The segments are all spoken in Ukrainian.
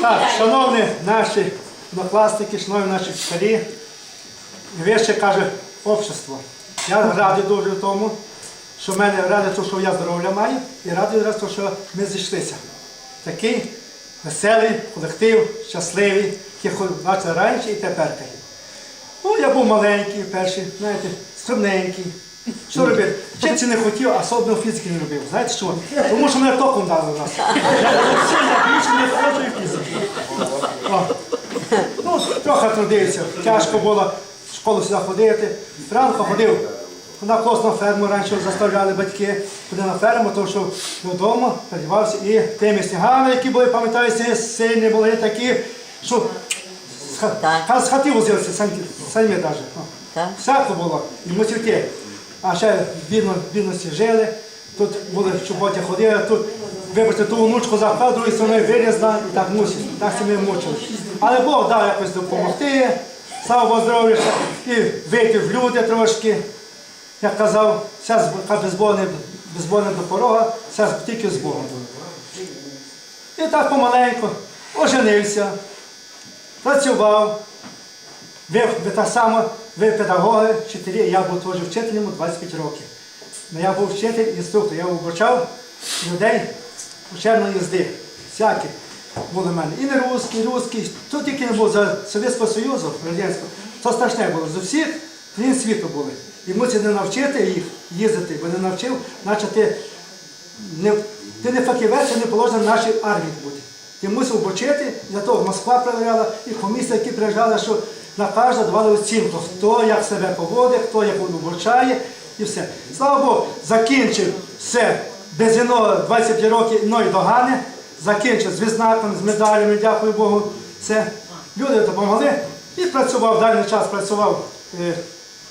Так, шановні наші однокласники, шановні наші вчителі, вище каже общество. Я радий дуже тому, що в мене радий, тому, що я здоров'я маю, і радий, тому, що ми зійшлися. Такий веселий колектив, щасливий, який бачили раніше і тепер. Ну, я був маленький, перший, знаєте, скромненький. Що робити? Вчитися не хотів, особливо фізики не робив. Знаєте що? Тому що мене током дали в нас. Я не ходжу і. О. Ну, трохи трудився. Тяжко було в школу сюди ходити. Ранку ходив на колос на ферму, раніше заставляли батьки. Ходив на ферму, тому що додому передівався і тими снігами, які були, пам'ятаю, сильні були такі, що з хати возилися самі, самі навіть. Всяко було, і мусівки. А ще в бідності жили, тут були в чоботі ходили, тут вибачте, ту внучку запхав, другої сторони вирізна, і так мусив, так себе мучили. Але Бог дав якось допомогти, слава здоров'я, і вийти в люди трошки. Як казав, вся з- каже, без Бога не, без Бога не до порога, вся тільки з Богом. І так помаленьку оженився, працював. Ви, ви так само, ви педагоги, вчителі, я був теж вчителем 25 років. Ну, Я був вчитель, інструктор, я обучав людей учебної їзди. Всякі були в мене. І не русські, і русські. Тут тільки не було за Совєтського Союзу, радянського, то страшне було. З усіх країн світу були. І мусив не навчити їх їздити, бо не навчив, наче ти не, ти не фахівець, не положено нашій армії бути. Ти мусив обучити, для того Москва перевіряла, і комісія, які приїжджали, що на кожного давали оцінку, хто як себе поводить, хто як обучає і все. Слава Богу, закінчив все без іного 25 років іної догани, закінчив з відзнаком, з медалями, дякую Богу. Все. Люди допомогли і працював, дальний час працював, е,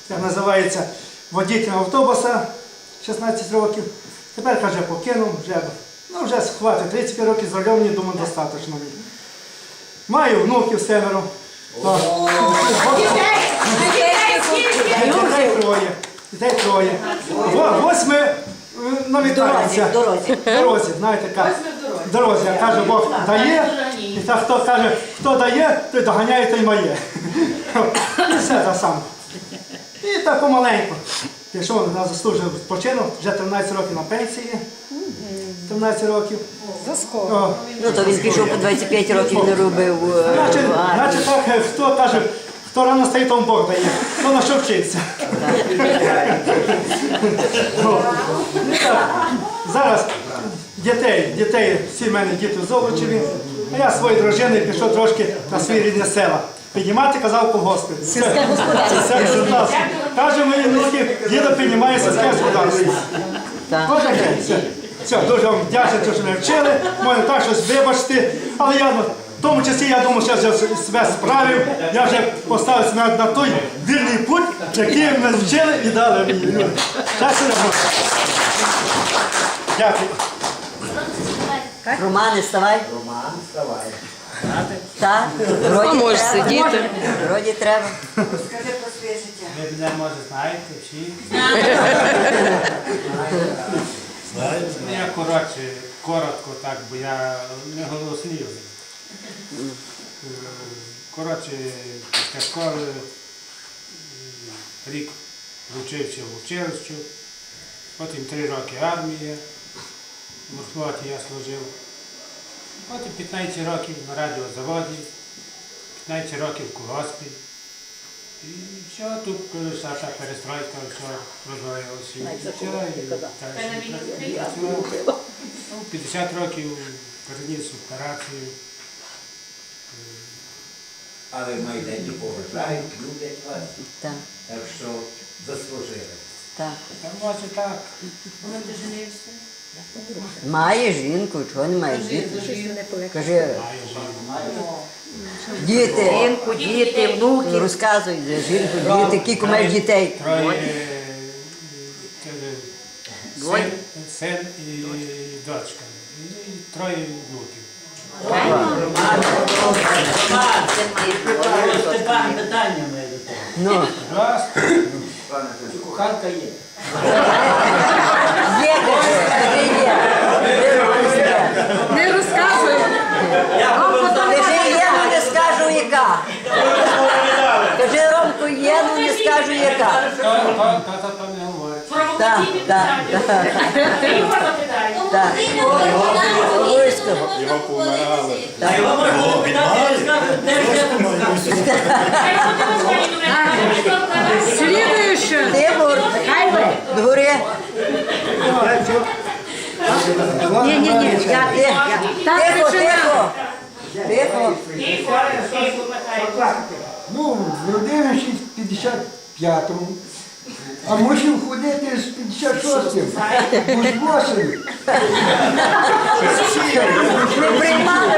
як називається, водітелем автобуса 16 років. Тепер каже, покинув, вже, ну вже хватить, 35 років з рулем, мені думаю, достатньо. Маю внуків семеро. Дітей троє. Дітей троє. Во- Відбирається. В дорозі. В дорозі, знаєте, як. В дорозі, як каже, Бог дає, і так хто каже, хто дає, той доганяє, той має. І все те саме. І так помаленьку. Пішов на заслужив відпочинок, вже 13 років на пенсії. 13 років. О, Ну то він пішов по 25 років не робив е, Значить, в армії. значить так, е, хто каже, хто рано стоїть, тому Бог дає. Хто на що вчиться. Ну, так, Зараз дітей, дітей, всі в мене діти в Золочеві, а я своєю дружиною пішов трошки на свої рідні села. Піднімати, казав колгоспи. Сільське господарство. Каже мої внуки, дідо піднімає сільське господарство. Ось таке. Все. Все, дуже вам вдячний, що мене вчили. Може так щось вибачте. Але я ну, в тому часі я думаю, що я себе справив. Я вже поставився на, на той вільний путь, який мене вчили і дали мені. все одно. Дякую. Романе, вставай. Роман, вставай. Так, вроді треба. сидіти. Вроді треба. Ви мене може знаєте всі. Ну, Я коротше, коротко так, бо я не голослівий. Коротше, після школи рік вчився в училищу, потім три роки армія, в морфлоті я служив. Потім 15 років на радіозаводі, 15 років в колгоспі. І все, тут вся та перестройка, все розвалилося. І все, і далі працював. Ну, 50 років переніс операцію. Але майдані поважають, люблять вас, Так, так що заслужили. так. Та може так. Має жінку, чого не має діти? Кажи, Маю жінку. діти, Жінку, діти, внуки. розказуй, за жінку, діти, кілька маєш дітей. Троє е, е, Двоє. син, син і дочка. І троє внуків. Степан, питання моє до тебе. Ну. Коханка є. Є, де є. Не розказуй. Кажи, є, ну не скажу яка. Кажи, Ромку, є, ну не скажу яка. Та, та, та, не говорить. Так, так. Його помирали. А його можна я де я. Тимур. Дворі. Ні, ні, ні. Я, я. Так Тихо, тихо. Тихо. Ну, в 55-му, а мусив ходити з 56-м, бо з восени. Не приймали.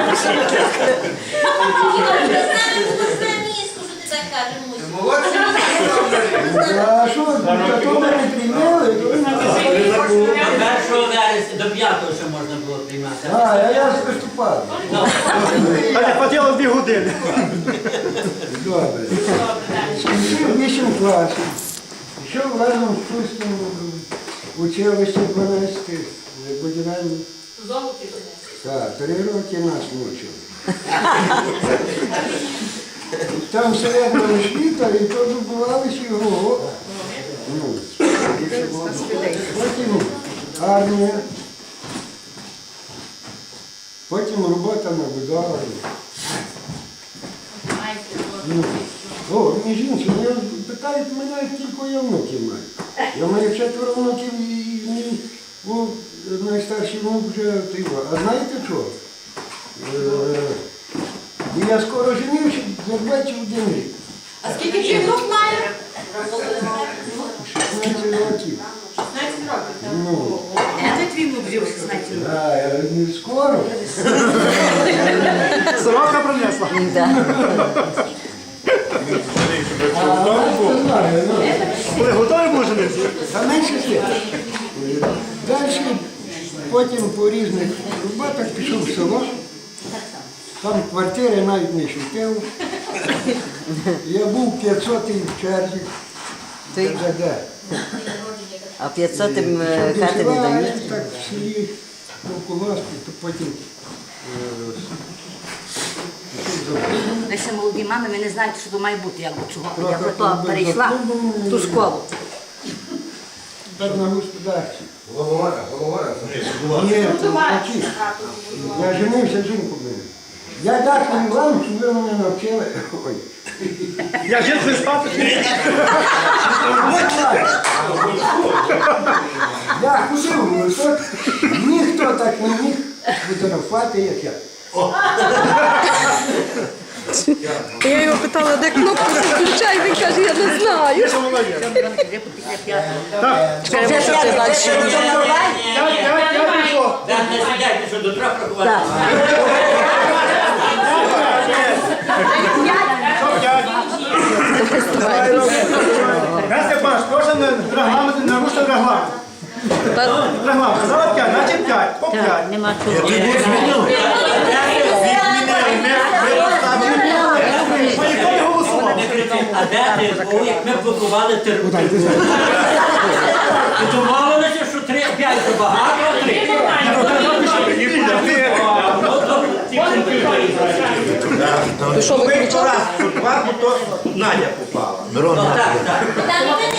Молодші А що, то мене прийняли? то- До 1 вересня, до 5 ще можна було приймати. А, а я з листопада. Та не хватило дві години. Добре. 8 класів. З Пустим училище 12 будівельне. Так, три роки нас мучили. Там середня освіта, і то добувалися його. Ну, потім армія, потім робота на будові. Ну, О, між іншим, я питають мене, як тільки я внуків маю. Я маю четверо внуків і і мій найстарший внук вже ти. А знаєте що? Е, Я скоро женився, за 21 рік. А скільки чи внук має? 16 років. 16 років. Ну, Де твій внук взяв 16 років? а, е, не скоро. Сорока принесла. А, не знаю, ну. Коли готові були женитися? Та менше ще. Далі, потім по різних роботах пішов в село. Там квартири навіть не шукав. Я був 500-й в черзі. Ти-. А 500 їм е, хати не дають. Так в селі, то в колгоспі, то потім. е, Ви ще молоді мами, ви не знаєте, що то має бути, як до чого. Я Трохи вже то там перейшла в ту школу. Так на господарстві. Голова, голова. Ні, це навпаки. Я женився жінку мене. Я дякую вам, що ви мене навчили. Ой. Я жінкою спати. Я ходив в лісок, ніхто так не міг фотографувати, як я. Я його питала, де кнопку включай, він каже, я не знаю. Чекай, що ти не що до трьох рахувати. Кожен регламент нарушив регламент. Регламент. Сказали 5, значить 5. По 5. Нема чого. Бо ніхто не голосував. Не кричіть, а де ти був, як ми блокували терпу? І домовилися, що три, п'ять забагато, а три. Ну. Що, виключав? Два, бо то Надя попала. Ну, так,